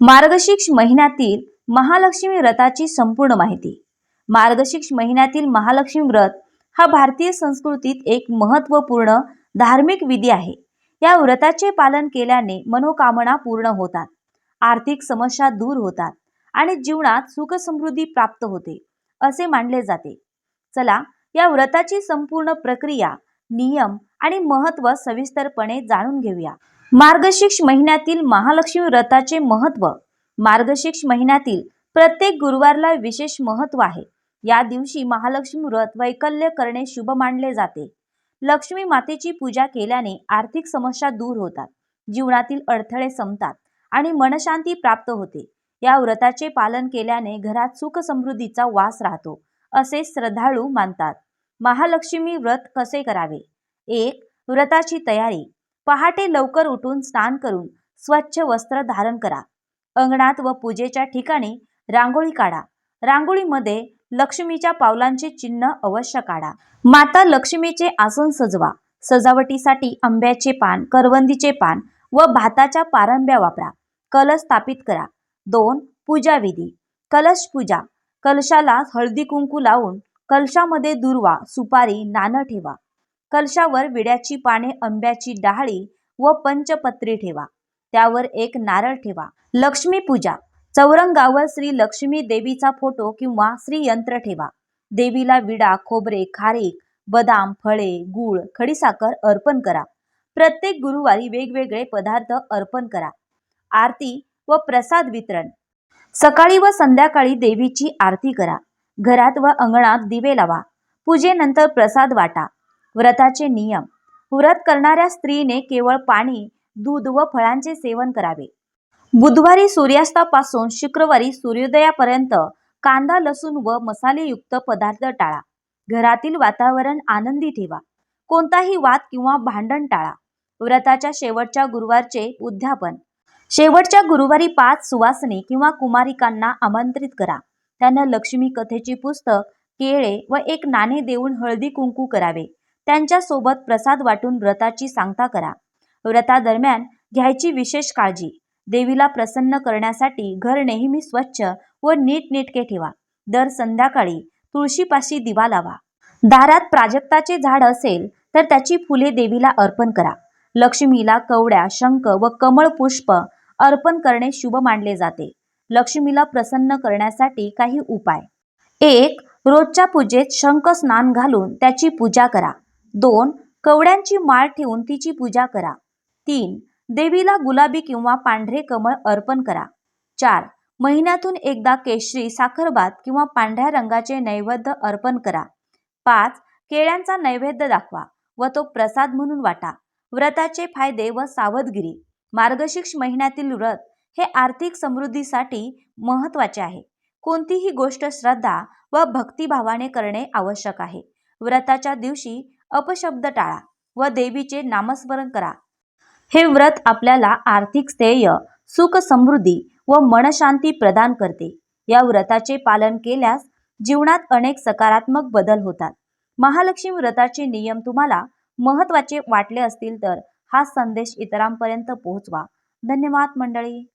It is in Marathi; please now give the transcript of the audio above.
मार्गशीर्ष महिन्यातील महालक्ष्मी व्रताची संपूर्ण माहिती. मार्गशीर्ष महिन्यातील महालक्ष्मी व्रत हा भारतीय संस्कृतीत एक महत्त्वपूर्ण धार्मिक विधी आहे. या व्रताचे पालन केल्याने मनोकामना पूर्ण होतात आर्थिक समस्या दूर होतात आणि जीवनात सुख समृद्धी प्राप्त होते असे मानले जाते. चला या व्रताची संपूर्ण प्रक्रिया नियम आणि महत्त्व सविस्तरपणे जाणून घेऊया. मार्गशीर्ष महिन्यातील महालक्ष्मी व्रताचे महत्त्व मार्गशीर्ष महिन्यातील प्रत्येक गुरुवारला विशेष महत्त्व आहे. या दिवशी महालक्ष्मी व्रत वैकल्य करणे शुभ मानले जाते. लक्ष्मी मातेची पूजा केल्याने आर्थिक समस्या दूर होतात. जीवनातील अडथळे संपतात आणि मनशांती प्राप्त होते. या व्रताचे पालन केल्याने घरात सुख समृद्धीचा वास राहतो असे श्रद्धाळू मानतात. महालक्ष्मी व्रत कसे करावे? एक व्रताची तयारी. पहाटे लवकर उठून स्नान करून स्वच्छ वस्त्र धारण करा. अंगणात व पूजेच्या ठिकाणी रांगोळी काढा. रांगोळीमध्ये लक्ष्मीच्या पावलांचे चिन्ह अवश्य काढा. माता लक्ष्मीचे आसन सजवा. सजावटीसाठी आंब्याचे पान करवंदीचे पान व भाताच्या पारंब्या वापरा. कलश स्थापित करा. दोन पूजाविधी. कलश पूजा. कलशाला हळदी कुंकू लावून कलशामध्ये दुर्वा सुपारी नाणं ठेवा. कलशावर विड्याची पाने आंब्याची डहाळी व पंचपत्री ठेवा. त्यावर एक नारळ ठेवा. लक्ष्मी पूजा. चौरंगावर श्री लक्ष्मी देवीचा फोटो किंवा श्रीयंत्र ठेवा. देवीला विडा खोबरे खारीक बदाम फळे गूळ खडीसाखर अर्पण करा. प्रत्येक गुरुवारी वेगवेगळे पदार्थ अर्पण करा. आरती व प्रसाद वितरण. सकाळी व संध्याकाळी देवीची आरती करा. घरात व अंगणात दिवे लावा. पूजेनंतर प्रसाद वाटा. व्रताचे नियम. व्रत करणाऱ्या स्त्रीने केवळ पाणी दूध व फळांचे सेवन करावे. बुधवारी सूर्यास्तापासून शुक्रवारी सूर्योदयापर्यंत कांदा लसूण व मसालेयुक्त पदार्थ टाळा. घरातील वातावरण आनंदी ठेवा. कोणताही वाद किंवा भांडण टाळा. व्रताच्या शेवटच्या गुरुवारचे उद्यापन. शेवटच्या गुरुवारी पाच सुवासनी किंवा कुमारिकांना आमंत्रित करा. त्यांना लक्ष्मी कथेची पुस्तक केळे व एक नाणे देऊन हळदी कुंकू करावे. त्यांच्यासोबत प्रसाद वाटून व्रताची सांगता करा. व्रतादरम्यान घ्यायची विशेष काळजी. देवीला प्रसन्न करण्यासाठी घर नेहमी स्वच्छ व नीटनेटके ठेवा. दर संध्याकाळी तुळशीपाशी दिवा लावा. दारात प्राजक्ताचे झाड असेल तर त्याची फुले देवीला अर्पण करा. लक्ष्मीला कवड्या शंख व कमळ पुष्प अर्पण करणे शुभ मानले जाते. लक्ष्मीला प्रसन्न करण्यासाठी काही उपाय. एक रोजच्या पूजेत शंख स्नान घालून त्याची पूजा करा. दोन कवड्यांची माळ ठेवून तिची पूजा करा. तीन देवीला गुलाबी किंवा पांढरे कमळ अर्पण करा. चार महिन्यातून एकदा केशरी साखरभात किंवा पांढऱ्या रंगाचे नैवेद्य अर्पण करा. पाच केळ्यांचा नैवेद्य दाखवा व तो प्रसाद म्हणून वाटा. व्रताचे फायदे व सावधगिरी. मार्गशीर्ष महिन्यातील व्रत हे आर्थिक समृद्धीसाठी महत्त्वाचे आहे. कोणतीही गोष्ट श्रद्धा व भक्तिभावाने करणे आवश्यक आहे. व्रताच्या दिवशी अपशब्द टाळा व देवीचे नामस्मरण करा. हे व्रत आपल्याला आर्थिक स्थैर्य सुख समृद्धी व मनशांती प्रदान करते. या व्रताचे पालन केल्यास जीवनात अनेक सकारात्मक बदल होतात. महालक्ष्मी व्रताचे नियम तुम्हाला महत्त्वाचे वाटले असतील तर हा संदेश इतरांपर्यंत पोहोचवा. धन्यवाद मंडळी.